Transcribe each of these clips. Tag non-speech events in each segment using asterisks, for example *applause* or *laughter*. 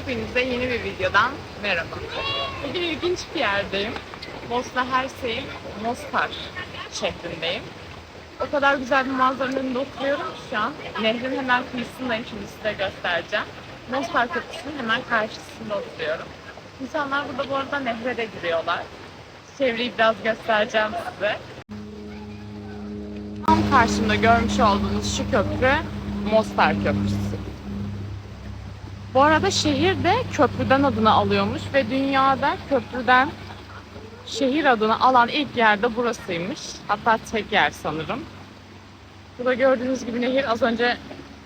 Hepinize yeni bir videodan merhaba. Bugün ilginç bir yerdeyim. Bosna Hersey'in Mostar şehrindeyim. O kadar güzel bir manzaranın önünde oturuyorum şu an. Nehrin hemen kıyısındayım şimdi size göstereceğim. Mostar Köprüsü'nün hemen karşısında oturuyorum. İnsanlar burada bu arada nehre de giriyorlar. Çevreyi biraz göstereceğim size. Tam karşımda görmüş olduğunuz şu köprü Mostar Köprüsü. Bu arada şehir de köprüden adını alıyormuş ve dünyada köprüden şehir adını alan ilk yerde burasıymış. Hatta tek yer sanırım. Burada gördüğünüz gibi nehir az önce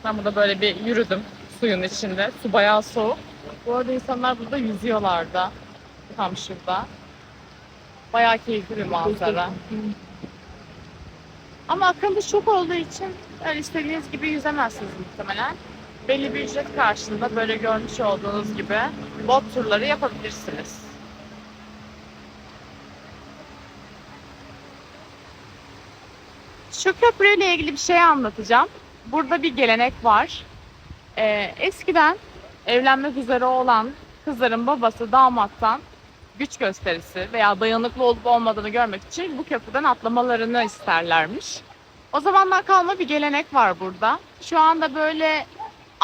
ben burada böyle bir yürüdüm suyun içinde. Su bayağı soğuk. Bu arada insanlar burada yüzüyorlar da. Tam şurada. Bayağı keyifli bir manzara. Ama akıntı çok olduğu için öyle istediğiniz gibi yüzemezsiniz muhtemelen. Belli bir ücret karşılığında böyle görmüş olduğunuz gibi bot turları yapabilirsiniz. Şu köprüyle ilgili bir şey anlatacağım. Burada bir gelenek var. Ee, eskiden evlenmek üzere olan kızların babası damattan güç gösterisi veya dayanıklı olup olmadığını görmek için bu köprüden atlamalarını isterlermiş. O zamanlar kalma bir gelenek var burada. Şu anda böyle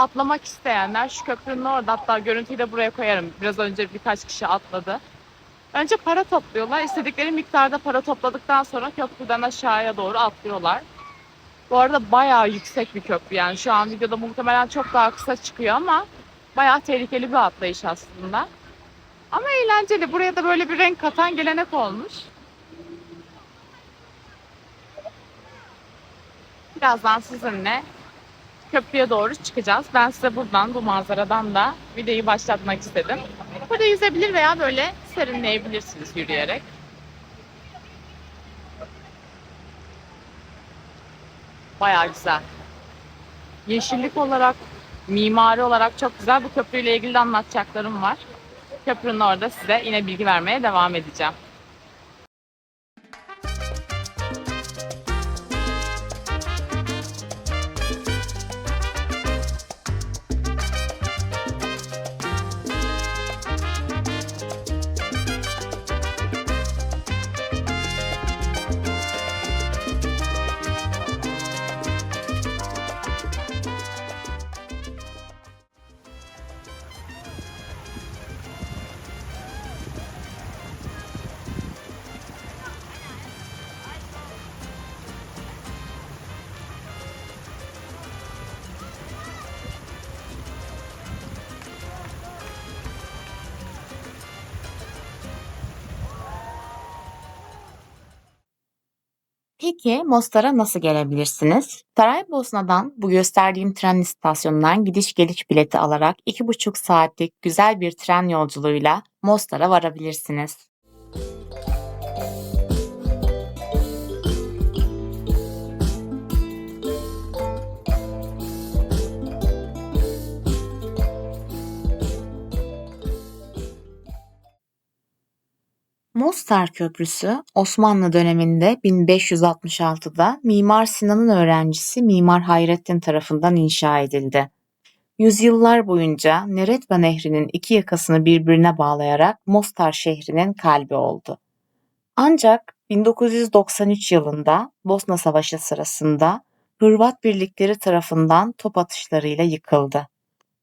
atlamak isteyenler şu köprünün orada hatta görüntüyü de buraya koyarım. Biraz önce birkaç kişi atladı. Önce para topluyorlar. İstedikleri miktarda para topladıktan sonra köprüden aşağıya doğru atlıyorlar. Bu arada bayağı yüksek bir köprü yani şu an videoda muhtemelen çok daha kısa çıkıyor ama bayağı tehlikeli bir atlayış aslında. Ama eğlenceli. Buraya da böyle bir renk katan gelenek olmuş. Birazdan sizinle köprüye doğru çıkacağız. Ben size buradan, bu manzaradan da videoyu başlatmak istedim. Burada yüzebilir veya böyle serinleyebilirsiniz yürüyerek. Bayağı güzel. Yeşillik olarak, mimari olarak çok güzel. Bu köprüyle ilgili de anlatacaklarım var. Köprünün orada size yine bilgi vermeye devam edeceğim. Peki Mostar'a nasıl gelebilirsiniz? Saraybosna'dan bu gösterdiğim tren istasyonundan gidiş geliş bileti alarak 2,5 saatlik güzel bir tren yolculuğuyla Mostar'a varabilirsiniz. Mostar Köprüsü Osmanlı döneminde 1566'da Mimar Sinan'ın öğrencisi Mimar Hayrettin tarafından inşa edildi. Yüzyıllar boyunca Neretva Nehri'nin iki yakasını birbirine bağlayarak Mostar şehrinin kalbi oldu. Ancak 1993 yılında Bosna Savaşı sırasında Hırvat birlikleri tarafından top atışlarıyla yıkıldı.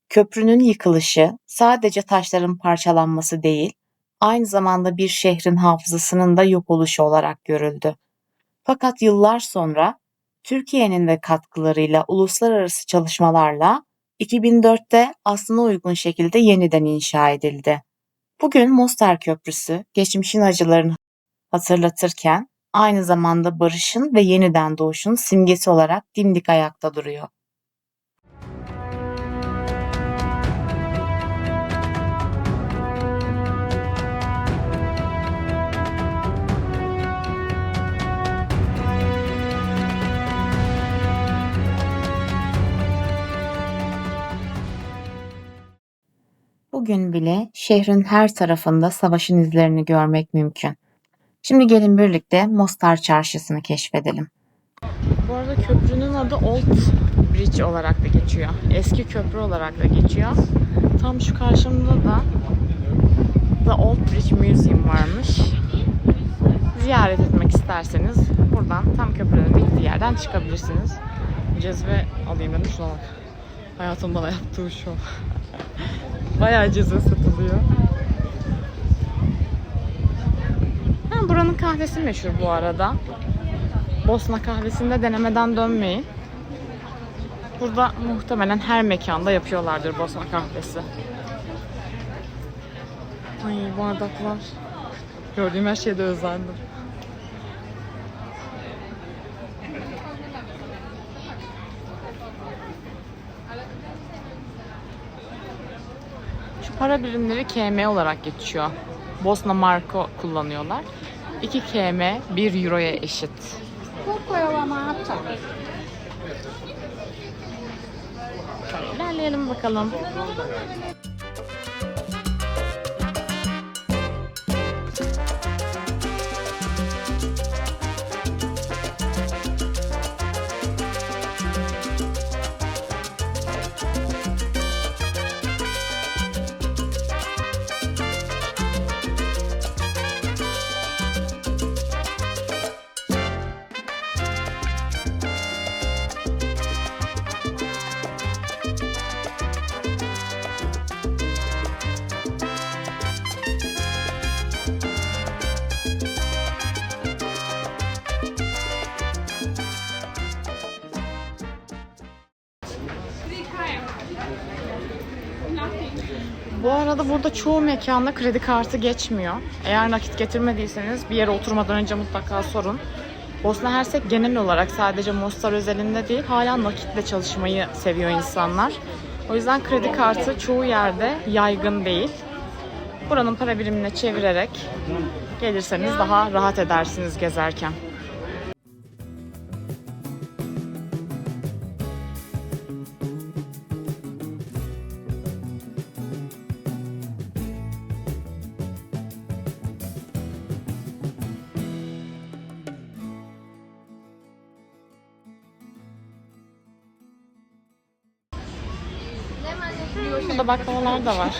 Köprünün yıkılışı sadece taşların parçalanması değil, aynı zamanda bir şehrin hafızasının da yok oluşu olarak görüldü. Fakat yıllar sonra Türkiye'nin de katkılarıyla uluslararası çalışmalarla 2004'te aslına uygun şekilde yeniden inşa edildi. Bugün Mostar Köprüsü geçmişin acılarını hatırlatırken aynı zamanda barışın ve yeniden doğuşun simgesi olarak dimdik ayakta duruyor. Bugün bile şehrin her tarafında savaşın izlerini görmek mümkün. Şimdi gelin birlikte Mostar Çarşısı'nı keşfedelim. Bu arada köprünün adı Old Bridge olarak da geçiyor. Eski köprü olarak da geçiyor. Tam şu karşımda da The Old Bridge Museum varmış. Ziyaret etmek isterseniz buradan tam köprünün bittiği yerden çıkabilirsiniz. Cezve alayım dedim şuna bak. Hayatım bana yaptığı şov. Bayağı cezve satılıyor. Ha, buranın kahvesi meşhur bu arada. Bosna kahvesinde denemeden dönmeyin. Burada muhtemelen her mekanda yapıyorlardır Bosna kahvesi. Ay bardaklar. Gördüğüm her şeyde özendim. Para birimleri KM olarak geçiyor. Bosna marka kullanıyorlar. 2 KM 1 euroya eşit. İlerleyelim bakalım. Bu arada burada çoğu mekanda kredi kartı geçmiyor. Eğer nakit getirmediyseniz bir yere oturmadan önce mutlaka sorun. Bosna Hersek genel olarak sadece Mostar özelinde değil hala nakitle çalışmayı seviyor insanlar. O yüzden kredi kartı çoğu yerde yaygın değil. Buranın para birimine çevirerek gelirseniz daha rahat edersiniz gezerken. Burada baklavalar da var.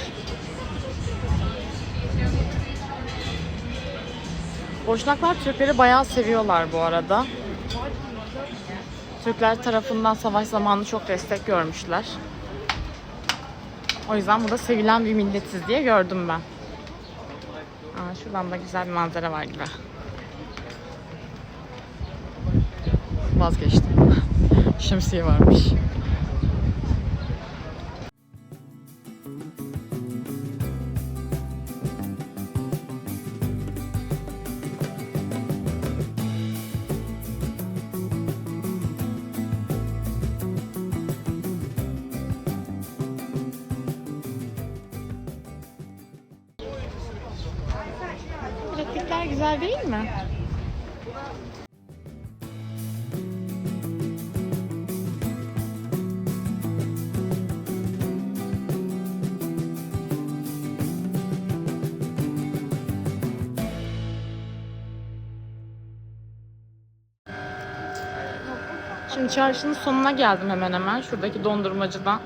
Boşnaklar Türkleri bayağı seviyorlar bu arada. Türkler tarafından savaş zamanı çok destek görmüşler. O yüzden burada sevilen bir milletiz diye gördüm ben. Aa, şuradan da güzel bir manzara var gibi. Vazgeçtim. *laughs* Şemsiye varmış. Güzel değil mi? Şimdi çarşının sonuna geldim hemen hemen. Şuradaki dondurmacıdan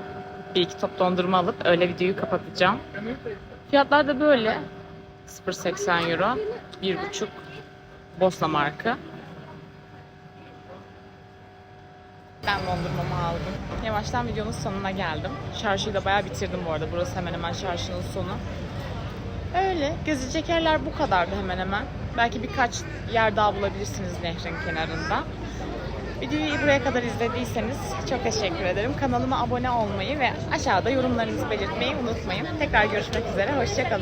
bir iki top dondurma alıp öyle videoyu kapatacağım. Fiyatlar da böyle. 0.80 euro. 1.5 Bosna marka. Ben dondurmamı aldım. Yavaştan videonun sonuna geldim. Çarşıyı da bayağı bitirdim bu arada. Burası hemen hemen çarşının sonu. Öyle. Gezecek yerler bu kadardı hemen hemen. Belki birkaç yer daha bulabilirsiniz nehrin kenarında. Videoyu buraya kadar izlediyseniz çok teşekkür ederim. Kanalıma abone olmayı ve aşağıda yorumlarınızı belirtmeyi unutmayın. Tekrar görüşmek üzere. Hoşçakalın.